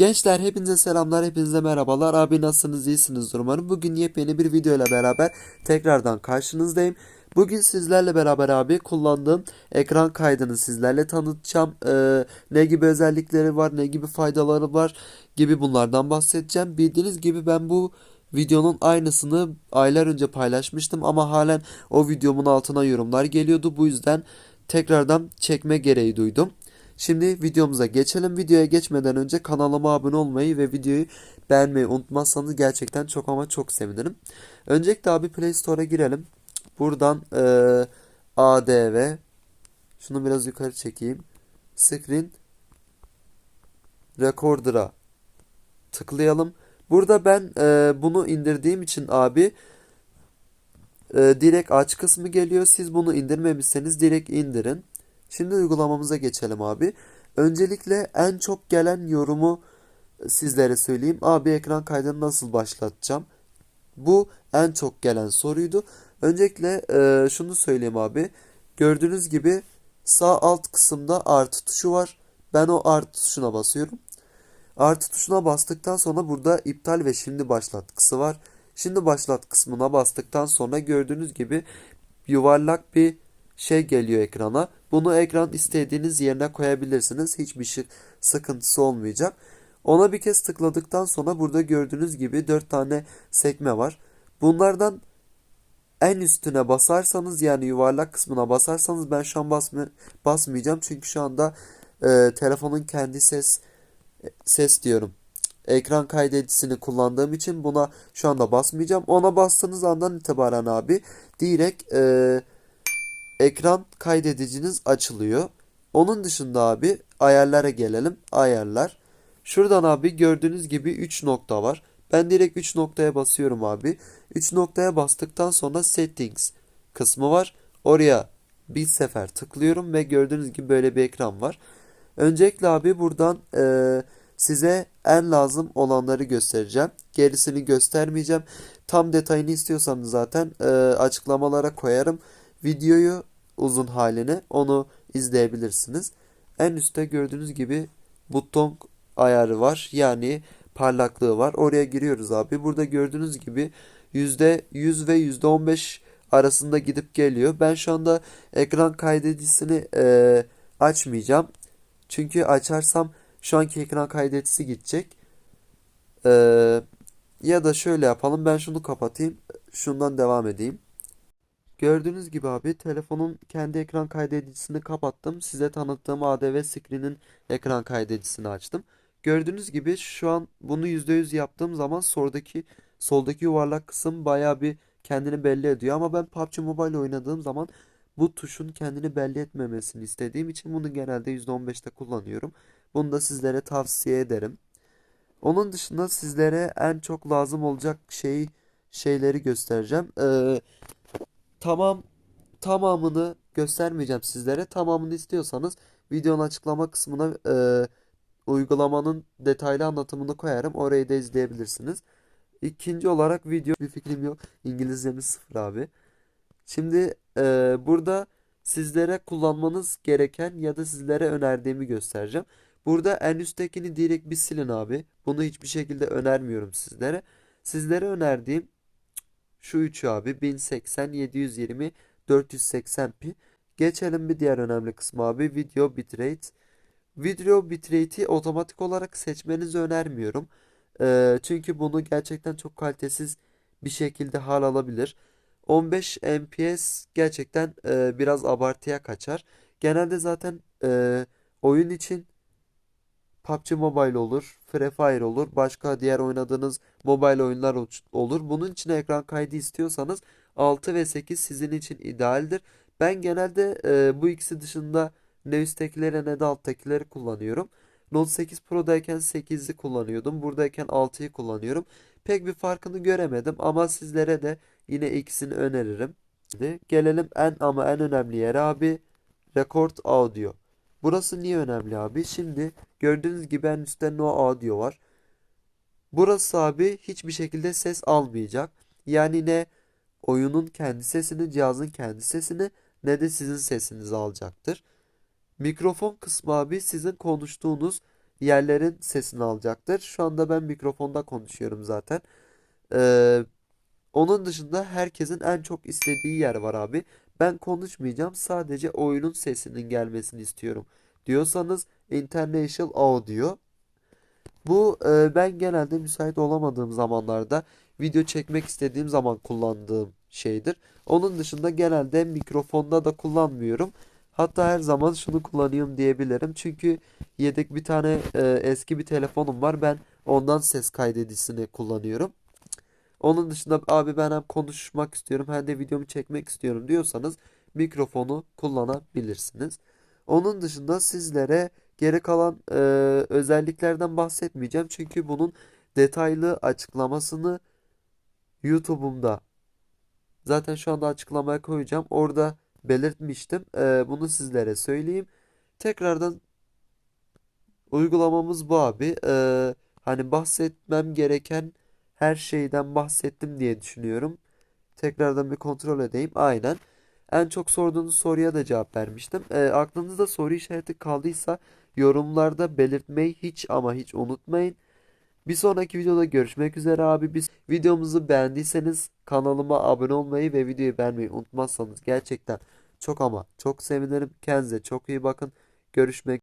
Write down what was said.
Gençler hepinize selamlar, hepinize merhabalar. Abi nasılsınız, iyisiniz umarım. Bugün yepyeni bir video ile beraber tekrardan karşınızdayım. Bugün sizlerle beraber abi kullandığım ekran kaydını sizlerle tanıtacağım. Ee, ne gibi özellikleri var, ne gibi faydaları var gibi bunlardan bahsedeceğim. Bildiğiniz gibi ben bu videonun aynısını aylar önce paylaşmıştım ama halen o videomun altına yorumlar geliyordu. Bu yüzden tekrardan çekme gereği duydum. Şimdi videomuza geçelim. Videoya geçmeden önce kanalıma abone olmayı ve videoyu beğenmeyi unutmazsanız gerçekten çok ama çok sevinirim. Öncelikle abi Play Store'a girelim. Buradan eee ADV şunu biraz yukarı çekeyim. Screen Recorder'a tıklayalım. Burada ben eee, bunu indirdiğim için abi eee, direkt aç kısmı geliyor. Siz bunu indirmemişseniz direkt indirin. Şimdi uygulamamıza geçelim abi. Öncelikle en çok gelen yorumu sizlere söyleyeyim. Abi ekran kaydını nasıl başlatacağım? Bu en çok gelen soruydu. Öncelikle e, şunu söyleyeyim abi. Gördüğünüz gibi sağ alt kısımda artı tuşu var. Ben o artı tuşuna basıyorum. Artı tuşuna bastıktan sonra burada iptal ve şimdi başlat kısı var. Şimdi başlat kısmına bastıktan sonra gördüğünüz gibi yuvarlak bir şey geliyor ekrana. Bunu ekran istediğiniz yerine koyabilirsiniz. Hiçbir şey sıkıntısı olmayacak. Ona bir kez tıkladıktan sonra burada gördüğünüz gibi 4 tane sekme var. Bunlardan en üstüne basarsanız yani yuvarlak kısmına basarsanız ben şu an basma, basmayacağım. Çünkü şu anda e, telefonun kendi ses ses diyorum. Ekran kaydedicisini kullandığım için buna şu anda basmayacağım. Ona bastığınız andan itibaren abi direkt e, ekran kaydediciniz açılıyor. Onun dışında abi ayarlara gelelim. Ayarlar. Şuradan abi gördüğünüz gibi 3 nokta var. Ben direkt 3 noktaya basıyorum abi. 3 noktaya bastıktan sonra settings kısmı var. Oraya bir sefer tıklıyorum ve gördüğünüz gibi böyle bir ekran var. Öncelikle abi buradan eee, size en lazım olanları göstereceğim. Gerisini göstermeyeceğim. Tam detayını istiyorsanız zaten eee, açıklamalara koyarım. Videoyu uzun halini onu izleyebilirsiniz. En üstte gördüğünüz gibi buton ayarı var. Yani parlaklığı var. Oraya giriyoruz abi. Burada gördüğünüz gibi %100 ve %15 arasında gidip geliyor. Ben şu anda ekran kaydedicisini eee, açmayacağım. Çünkü açarsam şu anki ekran kaydedicisi gidecek. Eee, ya da şöyle yapalım. Ben şunu kapatayım. Şundan devam edeyim. Gördüğünüz gibi abi telefonun kendi ekran kaydedicisini kapattım. Size tanıttığım ADV Screen'in ekran kaydedicisini açtım. Gördüğünüz gibi şu an bunu %100 yaptığım zaman soldaki soldaki yuvarlak kısım bayağı bir kendini belli ediyor. Ama ben PUBG Mobile oynadığım zaman bu tuşun kendini belli etmemesini istediğim için bunu genelde %15'te kullanıyorum. Bunu da sizlere tavsiye ederim. Onun dışında sizlere en çok lazım olacak şey şeyleri göstereceğim. Ee, Tamam tamamını göstermeyeceğim sizlere. Tamamını istiyorsanız videonun açıklama kısmına e, uygulamanın detaylı anlatımını koyarım. Orayı da izleyebilirsiniz. İkinci olarak video bir fikrim yok. İngilizcemiz sıfır abi. Şimdi e, burada sizlere kullanmanız gereken ya da sizlere önerdiğimi göstereceğim. Burada en üsttekini direkt bir silin abi. Bunu hiçbir şekilde önermiyorum sizlere. Sizlere önerdiğim şu üçü abi 1080, 720, 480p. Geçelim bir diğer önemli kısmı abi video bitrate. Video bitrate'i otomatik olarak seçmenizi önermiyorum. Ee, çünkü bunu gerçekten çok kalitesiz bir şekilde hal alabilir. 15 FPS gerçekten e, biraz abartıya kaçar. Genelde zaten e, oyun için PUBG Mobile olur, Free Fire olur, başka diğer oynadığınız mobile oyunlar ol- olur. Bunun için ekran kaydı istiyorsanız 6 ve 8 sizin için idealdir. Ben genelde e, bu ikisi dışında ne üsttekileri ne de alttakileri kullanıyorum. Note 8 Pro'dayken 8'i kullanıyordum. Buradayken 6'yı kullanıyorum. Pek bir farkını göremedim ama sizlere de yine ikisini öneririm. Gelelim en ama en önemli yere abi. Record Audio. Burası niye önemli abi? Şimdi gördüğünüz gibi en üstte no audio var. Burası abi hiçbir şekilde ses almayacak. Yani ne oyunun kendi sesini, cihazın kendi sesini ne de sizin sesinizi alacaktır. Mikrofon kısmı abi sizin konuştuğunuz yerlerin sesini alacaktır. Şu anda ben mikrofonda konuşuyorum zaten. Ee, onun dışında herkesin en çok istediği yer var abi. Ben konuşmayacağım. Sadece oyunun sesinin gelmesini istiyorum. Diyorsanız International Audio. Bu e, ben genelde müsait olamadığım zamanlarda video çekmek istediğim zaman kullandığım şeydir. Onun dışında genelde mikrofonda da kullanmıyorum. Hatta her zaman şunu kullanıyorum diyebilirim. Çünkü yedek bir tane e, eski bir telefonum var. Ben ondan ses kaydedicisini kullanıyorum. Onun dışında abi ben hem konuşmak istiyorum hem de videomu çekmek istiyorum diyorsanız mikrofonu kullanabilirsiniz. Onun dışında sizlere geri kalan e, özelliklerden bahsetmeyeceğim. Çünkü bunun detaylı açıklamasını YouTube'umda zaten şu anda açıklamaya koyacağım. Orada belirtmiştim. E, bunu sizlere söyleyeyim. Tekrardan uygulamamız bu abi. E, hani bahsetmem gereken her şeyden bahsettim diye düşünüyorum. Tekrardan bir kontrol edeyim. Aynen. En çok sorduğunuz soruya da cevap vermiştim. E, aklınızda soru işareti kaldıysa yorumlarda belirtmeyi hiç ama hiç unutmayın. Bir sonraki videoda görüşmek üzere abi. Biz videomuzu beğendiyseniz kanalıma abone olmayı ve videoyu beğenmeyi unutmazsanız gerçekten çok ama çok sevinirim. Kendinize çok iyi bakın. Görüşmek